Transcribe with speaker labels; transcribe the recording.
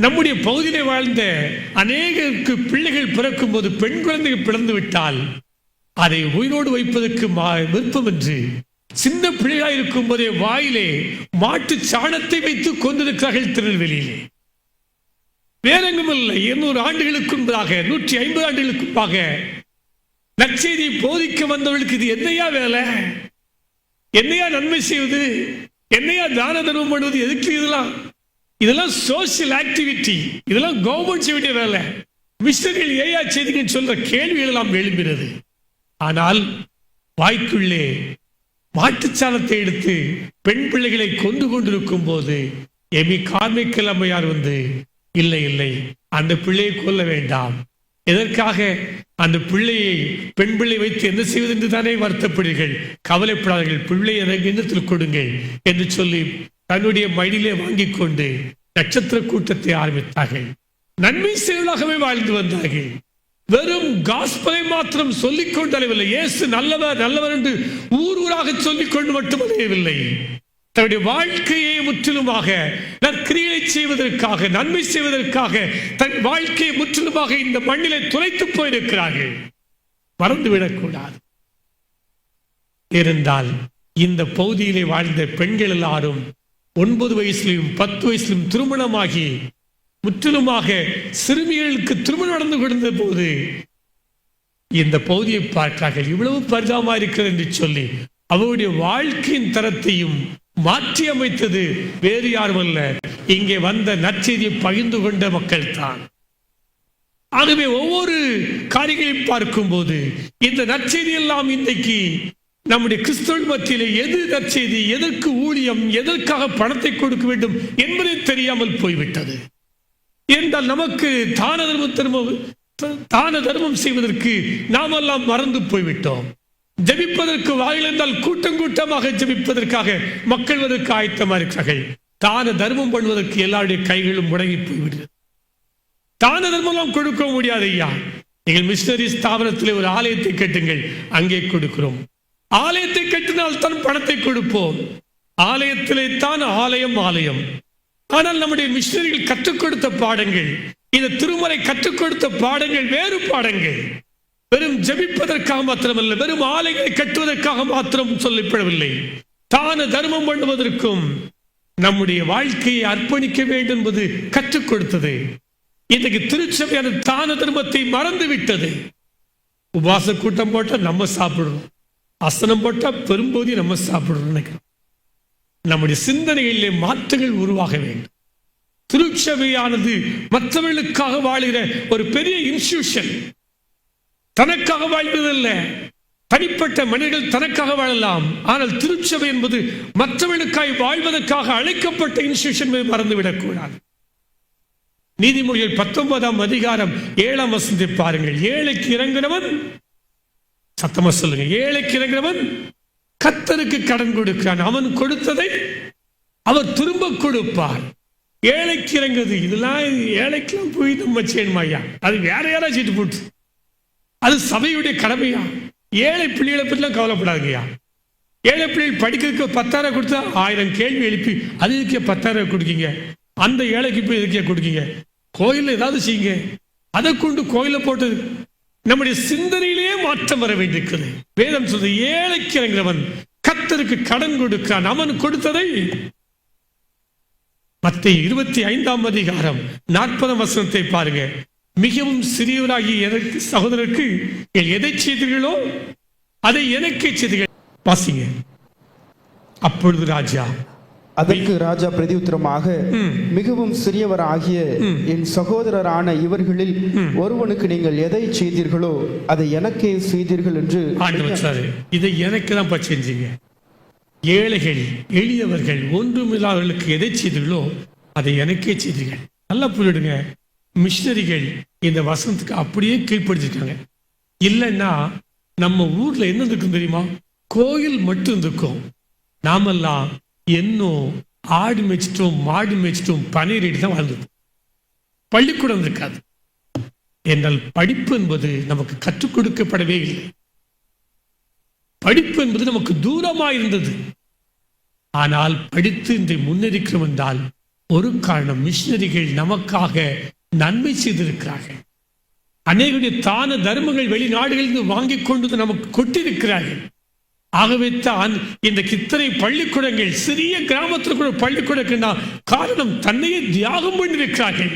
Speaker 1: நம்முடைய பகுதியிலே வாழ்ந்த அநேகருக்கு பிள்ளைகள் பிறக்கும் போது பெண் குழந்தைகள் பிறந்து விட்டால் அதை உயிரோடு வைப்பதற்கு மா- விருப்பம் என்று சின்ன பிள்ளைகளாக இருக்கும் போதே வாயிலே மாட்டு சாணத்தை வைத்து கொண்டிருக்கிறார்கள் திருநெல்வேலியிலே. வேறெங்கும் இல்லை இருநூறு ஆண்டுகளுக்கு முன்பாக நூற்றி ஐம்பது ஆண்டுகளுக்கு முன்பாக நற்செய்தி போதிக்க வந்தவர்களுக்கு இது என்னையா வேலை? என்னையா நன்மை செய்வது? என்னையா தான தர்மம் பண்ணுவது? எதுக்கு இதெல்லாம்? இதெல்லாம் சோசியல் ஆக்டிவிட்டி இதெல்லாம் கவர்மெண்ட் செய்ய வேண்டிய வேலை மிஷனரிகள் ஏயா செய்திங்கன்னு சொல்ற கேள்விகள் எல்லாம் எழும்பினது. ஆனால் வாய்க்குள்ளே மாட்டுச்சாணத்தை எடுத்து பெண் பிள்ளைகளை கொண்டு கொண்டிருக்கும் போது எமி கார்மிக்கல் அம்மையார் வந்து இல்லை இல்லை அந்த பிள்ளையை கொல்ல வேண்டாம். எதற்காக அந்த பிள்ளையை பெண் பிள்ளை வைத்து என்ன செய்வது என்று தானே வருத்தப்படுங்கள் கவலைப்படாதீர்கள் பிள்ளை எனக்கு எண்ணத்தில் கொடுங்கள் என்று சொல்லி தன்னுடைய மடியிலே வாங்கி கொண்டு நட்சத்திர கூட்டத்தை ஆரம்பித்தார்கள். நன்மை செயலாகவே வாழ்ந்து வந்தார்கள். வெறும் காஸ்பலை மாத்திரம் சொல்லிக் கொண்டு அலையவில்லை இயேசு நல்லவர் நல்லவர் என்று ஊர் ஊராக சொல்லிக் கொண்டு மட்டும் அலையவில்லை. தன்னுடைய வாழ்க்கையை முற்றிலுமாக நற்கிரியை செய்வதற்காக நன்மை செய்வதற்காக தன் வாழ்க்கையை முற்றிலுமாக இந்த மண்ணிலே துளைத்து போயிருக்கிறார்கள். மறந்துவிடக்கூடாது. இருந்தால் இந்த பகுதியிலே வாழ்ந்த பெண்கள் எல்லாரும் ஒன்பது வயசுலையும் பத்து வயசுலையும் திருமணமாகி முற்றிலுமாக சிறுமிகளுக்கு திருமணம் நடந்து கொண்டிருந்த போது இந்த பகுதியை பார்த்தார்கள். இவ்வளவு பரிதாபமா இருக்கிறது என்று சொல்லி அவருடைய வாழ்க்கையின் தரத்தையும் மாற்றி அமைத்தது வேறு யாரும் அல்ல. இங்கே வந்த நற்செய்தியை பகிர்ந்து கொண்ட மக்கள் தான் ஆகவே ஒவ்வொரு காரியங்களையும் பார்க்கும்போது இந்த நற்செய்தி எல்லாம் இன்றைக்கு நம்முடைய கிறிஸ்தவ மத்தியிலே எது நற்செய்தி எதற்கு ஊழியம் எதற்காக பணத்தை கொடுக்க வேண்டும் என்பதை தெரியாமல் போய்விட்டது. என்றால் நமக்கு தான தர்மம் தர்மம் தான தர்மம் செய்வதற்கு நாமெல்லாம் மறந்து போய்விட்டோம். ஜெபிப்பதற்கு வாயில் இருந்தால் கூட்டம் கூட்டமாக ஜெபிப்பதற்காக மக்கள் அதற்கு ஆயத்தமா இருக்கிறார்கள் தான தர்மம் பண்ணுவதற்கு எல்லாருடைய கைகளும் முடங்கி போய்விடுது தான தர்மம் கொடுக்க முடியாது ஐயா. நீங்கள் மிஷினரி ஸ்தாபனத்தில் ஒரு ஆலயத்தை கேட்டுங்கள் அங்கே கொடுக்கிறோம். ஆலயத்தை கட்டினால் தான் பணத்தை கொடுப்போம். ஆலயத்திலே தான் ஆலயம் ஆலயம். ஆனால் நம்முடைய மிஷினரிகள் கற்றுக் கொடுத்த பாடங்கள் இந்த திருமலை கற்றுக் கொடுத்த பாடங்கள் வேறு பாடங்கள். வெறும் ஜெபிப்பதற்காக மாத்திரமல்ல வெறும் ஆலைகளை கட்டுவதற்காக மாத்திரம் சொல்லப்படவில்லை. தான தர்மம் பண்ணுவதற்கும் நம்முடைய வாழ்க்கையை அர்ப்பணிக்க வேண்டும் என்பது கற்றுக் கொடுத்தது. இன்றைக்கு திருச்சபையான தான தர்மத்தை மறந்து விட்டது உபாச கூட்டம் போட்டால் நம்ம சாப்பிடுறோம். அசனம் போட்டா பெரும்போதி நம்ம சாப்பிடுறோம் நினைக்கிறோம். நம்முடைய சிந்தனைகளிலே மாற்றங்கள் உருவாக வேண்டும். திருச்சபையானது மற்றவர்களுக்காக வாழ்கிற ஒரு பெரிய இன்ஸ்டியூஷன் தனக்காக வாழ்வதல்ல தனிப்பட்ட மனிதர்கள் தனக்காக வாழலாம். ஆனால் திருச்சபை என்பது மற்றவர்களுக்காய் வாழ்வதற்காக அழைக்கப்பட்ட இன்ஸ்டியூஷன் மறந்துவிடக்கூடாது. நீதிமொழிகள் பத்தொன்பதாம் அதிகாரம் ஏழாம் வசந்தி பாருங்கள். ஏழைக்கு இறங்கினவன் சத்தமா சொல்லுங்க. ஏழைக்கு இறங்குறவன் கத்தருக்கு கடன் கொடுக்கிறான். அவன் கொடுத்ததை அவர் திரும்ப கொடுப்பார். ஏழைக்கு இறங்குது இதெல்லாம் ஏழைக்கெல்லாம் போய் நம்ம செய்யணுமா ஐயா அது வேற யாராவது சீட்டு போட்டு. அது சபையுடைய கடமையா? ஏழை பிள்ளைகளை பற்றிலாம் கவலைப்படாதுங்கய்யா. ஏழை பிள்ளைகள் படிக்கிறதுக்கு பத்தாயிரம் கொடுத்தா ஆயிரம் கேள்வி எழுப்பி அது இதுக்கே பத்தாயிரம் கொடுக்கீங்க? அந்த ஏழைக்கு போய் இதுக்கே கொடுக்கீங்க? கோயிலில் ஏதாவது செய்யுங்க. அதை கொண்டு கோயிலை போட்டு நம்முடைய சிந்தனையிலேயே மாற்றம் வர வேண்டியிருக்கிறது. வேதம் சொல்றது ஏழைக்கு இறங்குறவன் கத்தருக்கு கடன் கொடுக்கிறான். அவன் கொடுத்ததை மத்திய இருபத்தி ஐந்தாம் அதிகாரம் நாற்பதாம் வசனத்தை பாருங்க. மிகவும் சிறியவராகிய எனக்கு சகோதரருக்கு எதை செய்தீர்களோ அதை எனக்கே செய்தீர்கள். வாசிங்க. அப்பொழுது ராஜா
Speaker 2: அதற்கு ராஜா பிரதியுத்தரமாக மிகவும் சிறியவர் ஆகிய என் சகோதரரான இவர்களில் ஒருவனுக்கு நீங்கள் எதை செய்தீர்களோ அதை எனக்கே செய்தீர்கள் என்று
Speaker 1: இதை எனக்கு தான் செஞ்சீங்க ஏழைகள் எளியவர்கள் ஒன்றுமில்லாதவர்களுக்கு எதை செய்தீர்களோ அதை எனக்கே செய்தீர்கள். நல்லா புரியிடுங்க மிஷனரிகள் இந்த வசனத்துக்கு அப்படியே கீழ்ப்படுத்திருக்காங்க இல்லைன்னா நம்ம ஊர்ல என்ன இருக்கும் தெரியுமா? கோயில் மட்டும் இருக்கும். நாமெல்லாம் இன்னும் ஆடு மேய்ச்சிட்டும் மாடு மேய்ச்சிட்டும் பனையீடு தான் வாழ்ந்துட்டோம் பள்ளிக்கூடம் இருக்காது. என்றால் படிப்பு என்பது நமக்கு கற்றுக் கொடுக்கப்படவே இல்லை. படிப்பு என்பது நமக்கு தூரமாக இருந்தது. ஆனால் படித்து இன்றை முன்னேறிக்கிறோம் என்றால் ஒரு காரணம் மிஷினரிகள் நமக்காக நன்மை செய்திருக்கிறார்கள். அநேகருடைய தான தர்மங்கள் வெளிநாடுகளிலிருந்து வாங்கிக் கொண்டு வந்து நமக்கு கொட்டிருக்கிறார்கள் ஆகவே தான் இந்த கித்தனை பள்ளிக்கூடங்கள் சிறிய கிராமத்தில் கூட பள்ளிக்கூடங்கள் காரணம் தன்னையே தியாகம் பண்ணியிருக்கிறார்கள்.